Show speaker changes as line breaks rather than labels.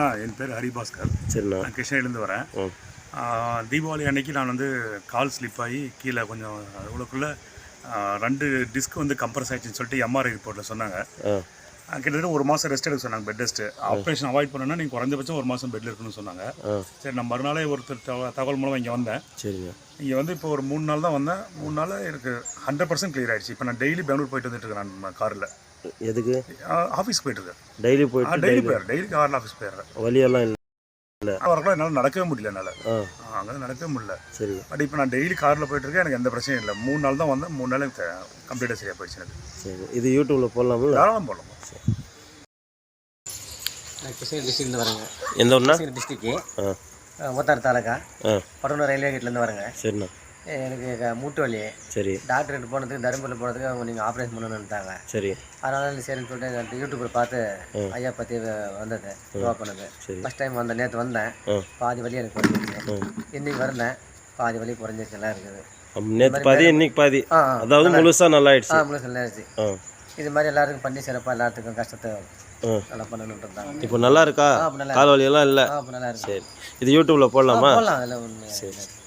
ஆ என் பேர் ஹரிபாஸ்கர்.
சரிண்ணா.
நான் கிருஷ்ணகிரிலேருந்து வரேன். தீபாவளி அன்னைக்கு நான் வந்து கால் ஸ்லிப் ஆகி கீழே கொஞ்சம் இவ்வளோக்குள்ளே ரெண்டு டிஸ்க் வந்து கம்ப்ரஸ் ஆயிடுச்சுன்னு சொல்லிட்டு எம்ஆர்ஐ ரிப்போர்ட்டில் சொன்னாங்க. கிட்டத்தட்ட ஒரு மாதம் ரெஸ்ட் எடுக்க சொன்னாங்க பெட் ரெஸ்ட்டு ஆப்ரேஷன் அவாய்ட் பண்ணணும்னா நீங்கள் குறைஞ்சபட்சம் ஒரு மாதம் பெட்டில் இருக்கணும்னு சொன்னாங்க. சரி நான் மறுநாளே ஒருத்தர் தகவல் தகவல் மூலமாக இங்கே வந்தேன்.
சரிங்க.
இங்கே வந்து இப்போ ஒரு மூணு நாள் தான் வந்தேன். மூணு நாள் எனக்கு ஹண்ட்ரட் பர்சன்ட் கிளியர் ஆயிடுச்சு. இப்போ நான் டெய்லி பெங்களூர் போயிட்டு வந்துட்டு இருக்கேன் நான் காரில்
எதுக்கு?
ஆஃபீஸ் போயிட்டு இருக்கேன்.
டெய்லி போயிட்டு
டெய்லி போயிடுறேன். டெய்லி காரில் ஆஃபீஸ் போயிடுறேன்.
வழியெல்லாம் இல்லை.
அவருக்குலாம் என்னால் நடக்கவே முடியல என்னால். அங்கே நடக்கவே முடியல.
சரி.
பட் இப்போ நான் டெய்லி காரில் போயிட்டு இருக்கேன் எனக்கு எந்த பிரச்சனையும் இல்லை. மூணு நாள் தான் வந்தேன் மூணு நாள் எனக்கு கம்ப்ளீட்டாக சரியாக போயிடுச்சு எனக்கு.
சரி. இது யூடியூப்பில் போடலாம்ல
தாராளம் போடலாம்.
நான் கிருஷ்ணகிரி டிஸ்ட்ரிக்ட்லேருந்து வரேங்க.
எந்த ஒன்றா
கிருஷ்ணகிரி டிஸ்ட்ரிக்கு
ஆ.
ஓத்தார் தாலுக்கா
ஆ.
பட்டணம் ரயில்வே கேட்லேருந்து வரேங்க.
சரிண்ணா.
எனக்கு மூட்டு வலி.
சரி.
டாக்டர்கிட்ட போனதுக்கு தருமபுரியில் போனதுக்கு அவங்க நீங்கள் ஆப்ரேஷன் பண்ணணுன்ட்டாங்க
சரி.
அதனால சரின்னு சொல்லிட்டு யூடியூப்பில் பார்த்து ஐயா பற்றி வந்தது யோகா பண்ணது.
சரி.
ஃபஸ்ட் டைம் வந்தேன் நேற்று வந்தேன். பாதி வலி எனக்கு குறைஞ்சிருச்சு. இன்னைக்கு வந்தேன் பாதி வலி குறைஞ்சிருச்சு நல்லா இருக்குது.
நேற்று பாதி இன்னைக்கு பாதி. அதாவது முழுசா நல்லா ஆயிடுச்சு
ஆ நல்லா இருந்துச்சு
ஆ.
இது மாதிரி எல்லாருக்கும் பண்ணி சிறப்பாக எல்லாத்துக்கும் கஷ்டத்தை நல்லா பண்ணணுன்ட்டு இருந்தாங்க.
இப்போ நல்லா இருக்கா?
ஆ அப்போ நல்லா
கால் வலியெல்லாம் இல்லை? சரி. இது யூடியூப்பில் போடலாமா?
ஒன்று